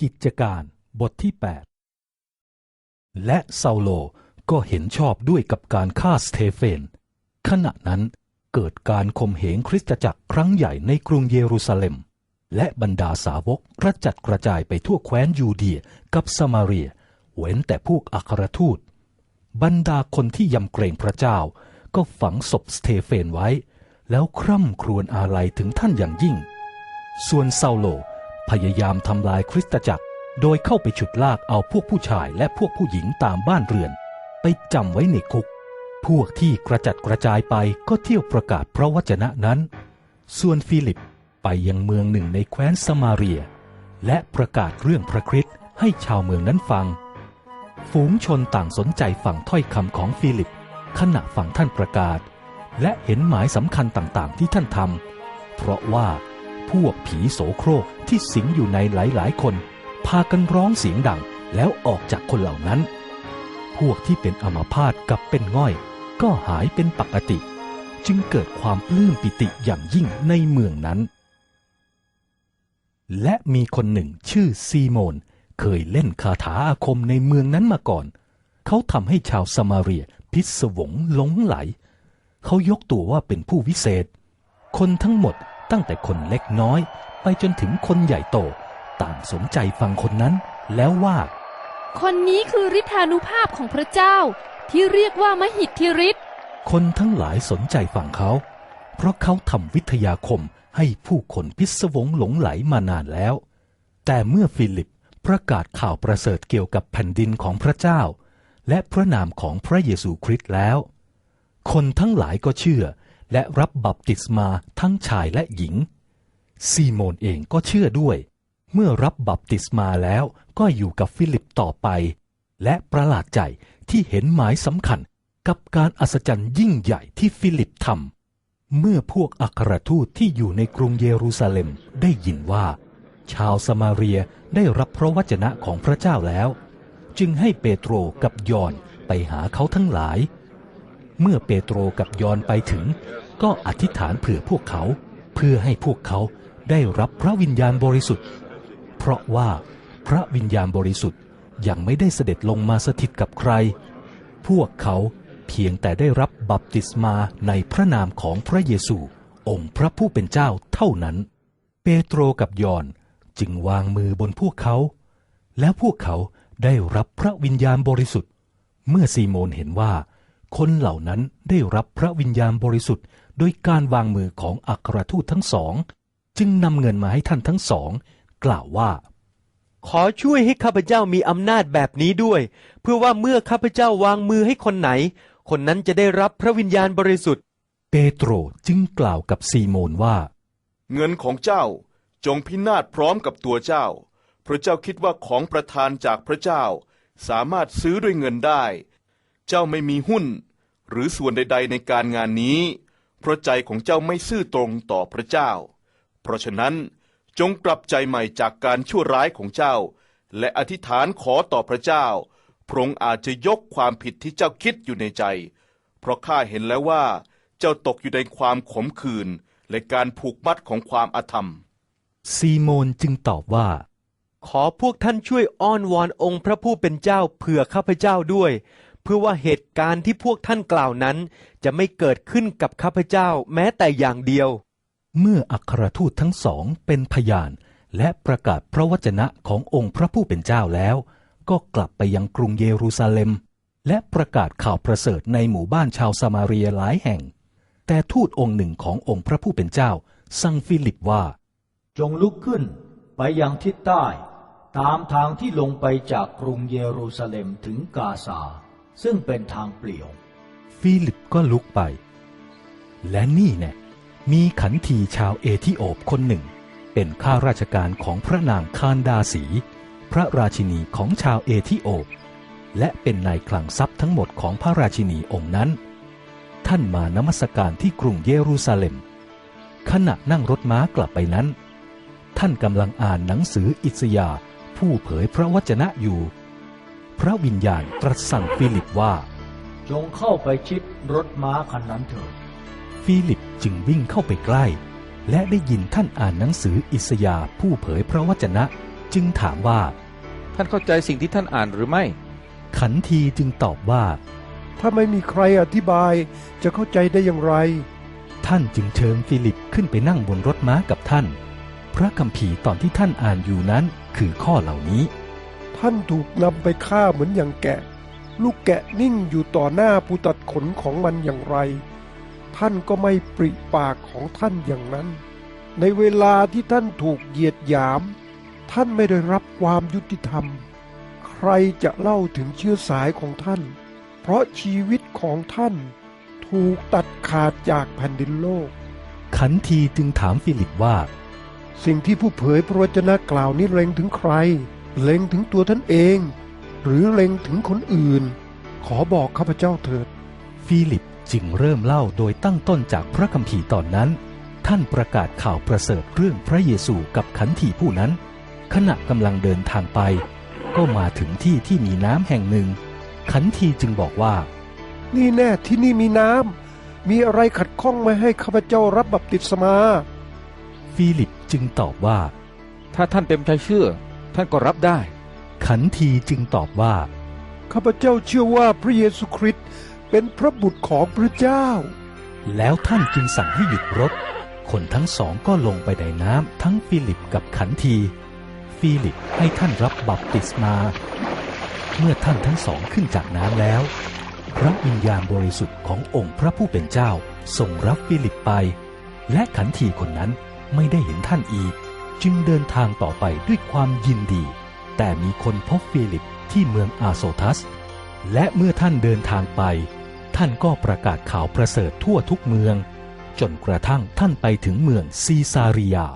กิจการบทที่ 8 และเซาโลก็เห็นชอบด้วยกับการฆ่าสเตเฟน ขณะนั้นเกิดการข่มเหงคริสตจักรครั้งใหญ่ในกรุงเยรูซาเล็ม และบรรดาสาวกกระจัดกระจายไปทั่วแคว้นยูเดียกับสมาเรีย เว้นแต่พวกอัครทูต บรรดาคนที่ยำเกรงพระเจ้า ก็ฝังศพสเตเฟนไว้ แล้วคร่ำครวญอาลัยถึงท่านอย่างยิ่ง ส่วนเซาโล พยายามทำลายคริสตจักร โดยเข้าไปฉุดลากเอาพวกผู้ชายและพวกผู้หญิงตามบ้านเรือน ไปจำไว้ในคุก พวกที่กระจัดกระจายไปก็เที่ยวประกาศพระวจนะนั้น ส่วนฟิลิปไปยังเมืองหนึ่งในแคว้นสมาเรีย และประกาศเรื่องพระคริสต์ให้ชาวเมืองนั้นฟัง ฝูงชนต่างสนใจฟังถ้อยคำของฟิลิป ขณะฟังท่านประกาศ และเห็นหมายสำคัญต่างๆที่ท่านทำเพราะว่า พวกผีโสโครกที่สิงอยู่ในหลายๆ คน พากันร้องเสียงดังแล้วออกจากคนเหล่านั้น พวกที่เป็นอัมาพาตกับเป็นง่อย ก็หายเป็นปกติ จึงเกิดความปลื้มปิติอย่างยิ่งในเมืองนั้น และมีคนหนึ่งชื่อซีโมน เคยเล่นคาถาอาคมในเมืองนั้นมาก่อน เขาทำให้ชาวสมาเรียพิศวงหลงไหล เขายกตัวว่าเป็นผู้วิเศษ คนทั้งหมด ตั้งแต่คนเล็กน้อย ไปจนถึงคนใหญ่โต ต่างสนใจฟังคนนั้นแล้วว่า คนนี้คือฤทธานุภาพของพระเจ้า ที่เรียกว่ามหิทธิฤทธิ์คนทั้งหลายสนใจฟังเขา เพราะเขาทำวิทยาคมให้ผู้คนพิศวงหลงไหลมานานแล้ว แต่เมื่อฟิลิปประกาศข่าวประเสริฐเกี่ยวกับแผ่นดินของพระเจ้า และพระนามของพระเยซูคริสต์แล้ว คนทั้งหลายก็เชื่อ และรับบัพติศมาทั้งชายและหญิง ซีโมนเองก็เชื่อด้วย เมื่อรับบัพติศมาแล้วก็อยู่กับฟิลิปต่อไป และประหลาดใจที่เห็นหมายสำคัญกับการอัศจรรย์ยิ่งใหญ่ที่ฟิลิปทำเมื่อพวกอัครทูตที่อยู่ในกรุงเยรูซาเล็มได้ยินว่า ชาวสมาเรียได้รับพระวจนะของพระเจ้าแล้ว จึงให้เปโตรกับยอนไปหาเขาทั้งหลาย เมื่อเปโตรกับยอนไปถึง ก็อธิษฐานเผื่อพวกเขา เพื่อให้พวกเขาได้รับพระวิญญาณบริสุทธิ์ เพราะว่าพระวิญญาณบริสุทธิ์ยังไม่ได้เสด็จลงมาสถิตกับใคร พวกเขาเพียงแต่ได้รับบัพติศมาในพระนามของพระเยซู องค์พระผู้เป็นเจ้าเท่านั้น เปโตรกับยอนจึงวางมือบนพวกเขา แล้วพวกเขาได้รับพระวิญญาณบริสุทธิ์ เมื่อซีโมนเห็นว่า คนเหล่านั้นได้รับพระวิญญาณบริสุทธิ์ โดยการวางมือของอัครทูตทั้งสอง จึงนำเงินมาให้ท่านทั้งสอง กล่าวว่า ขอช่วยให้ข้าพเจ้ามีอำนาจแบบนี้ด้วย เพื่อว่าเมื่อข้าพเจ้าวางมือให้คนไหน คนนั้นจะได้รับพระวิญญาณบริสุทธิ์ เปโตรจึงกล่าวกับซีโมนว่า เงินของเจ้าจงพินาศพร้อมกับตัวเจ้า เพราะเจ้าคิดว่าของประทานจากพระเจ้า สามารถซื้อด้วยเงินได้ เจ้าไม่มีหุ้น หรือส่วนใด ๆ ในการงานนี้ เพราะใจของเจ้าไม่ซื่อตรงต่อพระเจ้า เพราะฉะนั้นจงกลับใจใหม่จากการชั่วร้ายของเจ้า และอธิษฐานขอต่อพระเจ้า พระองค์อาจจะยกความผิดที่เจ้าคิดอยู่ในใจ เพราะข้าเห็นแล้วว่า เจ้าตกอยู่ในความขมขื่นและการผูกมัดของความอาธรรม ซีโมนจึงตอบว่า ขอพวกท่านช่วยอ้อนวอนองค์พระผู้เป็นเจ้าเผื่อข้าพเจ้าด้วยเพื่อว่าเหตุการณ์ที่พวกท่านกล่าวนั้น จะไม่เกิดขึ้นกับข้าพเจ้าแม้แต่อย่างเดียว เมื่ออัครทูตทั้งสองเป็นพยาน และประกาศพระวจนะขององค์พระผู้เป็นเจ้าแล้ว ก็กลับไปยังกรุงเยรูซาเล็ม และประกาศข่าวประเสริฐในหมู่บ้านชาวสมาเรียหลายแห่ง แต่ทูตองค์หนึ่งขององค์พระผู้เป็นเจ้าสั่งฟิลิปว่า จงลุกขึ้นไปยังทิศใต้ ตามทางที่ลงไปจากกรุงเยรูซาเล็มถึงกาซา ซึ่งเป็นทางเปลี่ยว ฟิลิปก็ลุกไป และนี่แน่มีขันทีชาวเอธิโอปคนหนึ่ง เป็นข้าราชการของพระนางคานดาสี พระราชินีของชาวเอธิโอป และเป็นนายคลังทรัพย์ทั้งหมดของพระราชินีองค์นั้น ท่านมานมัสการที่กรุงเยรูซาเล็ม ขณะนั่งรถม้ากลับไปนั้น ท่านกำลังอ่านหนังสืออิสยาผู้เผยพระวจนะอยู่ พระวิญญาณตรัสสั่งฟิลิปว่า จงเข้าไปชิดรถม้าคันนั้นเถิดฟิลิปจึงวิ่งเข้าไปใกล้ และได้ยินท่านอ่านหนังสืออิสยาห์ผู้เผยพระวจนะ จึงถามว่า ท่านเข้าใจสิ่งที่ท่านอ่านหรือไม่ ขันทีจึงตอบว่า ถ้าไม่มีใครอธิบายจะเข้าใจได้อย่างไร ท่านจึงเชิญฟิลิปขึ้นไปนั่งบนรถม้ากับท่าน พระคัมภีร์ตอนที่ท่านอ่านอยู่นั้นคือข้อเหล่านี้ ท่านถูกนำไปฆ่าเหมือนอย่างแกะ ลูกแกะนิ่งอยู่ต่อหน้าผู้ตัดขนของมันอย่างไร ท่านก็ไม่ปริปากของท่านอย่างนั้น ในเวลาที่ท่านถูกเหยียดหยาม ท่านไม่ได้รับความยุติธรรม ใครจะเล่าถึงเชื้อสายของท่าน เพราะชีวิตของท่านถูกตัดขาดจากแผ่นดินโลก ขันทีจึงถามฟิลิปว่า สิ่งที่ผู้เผยพระวจนะกล่าวนี้เล็งถึงใคร เล็งถึงตัวท่านเอง หรือเล็งถึงคนอื่น ขอบอกข้าพเจ้าเถิด ฟิลิปจึงเริ่มเล่าโดยตั้งต้นจากพระคัมภีร์ตอนนั้น ท่านประกาศข่าวประเสริฐเรื่องพระเยซูกับขันทีผู้นั้น ขณะกำลังเดินทางไป ก็มาถึงที่ที่มีน้ำแห่งหนึ่ง ขันทีจึงบอกว่า นี่แน่ที่นี่มีน้ำมีอะไรขัดข้องไม่ให้ข้าพเจ้ารับบัพติศมา ฟิลิปจึงตอบว่า ถ้าท่านเต็มใจเชื่อ ท่านก็รับได้ ขันทีจึงตอบว่า ข้าพเจ้าเชื่อว่าพระเยซูคริสต์เป็นพระบุตรของพระเจ้า แล้วท่านจึงสั่งให้หยุดรถ คนทั้งสองก็ลงไปในน้ำทั้งฟิลิปกับขันที ฟิลิปให้ท่านรับบัพติศมา เมื่อท่านทั้งสองขึ้นจากน้ำแล้ว พระวิญญาณบริสุทธิ์ขององค์พระผู้เป็นเจ้าทรงรับฟิลิปไป และขันทีคนนั้นไม่ได้เห็นท่านอีก จึงเดินทางต่อไปด้วยความยินดี แต่มีคนพบฟิลิปที่เมืองอาโซทัส และเมื่อท่านเดินทางไป ท่านก็ประกาศข่าวประเสริฐทั่วทุกเมือง จนกระทั่งท่านไปถึงเมืองซีซาริยา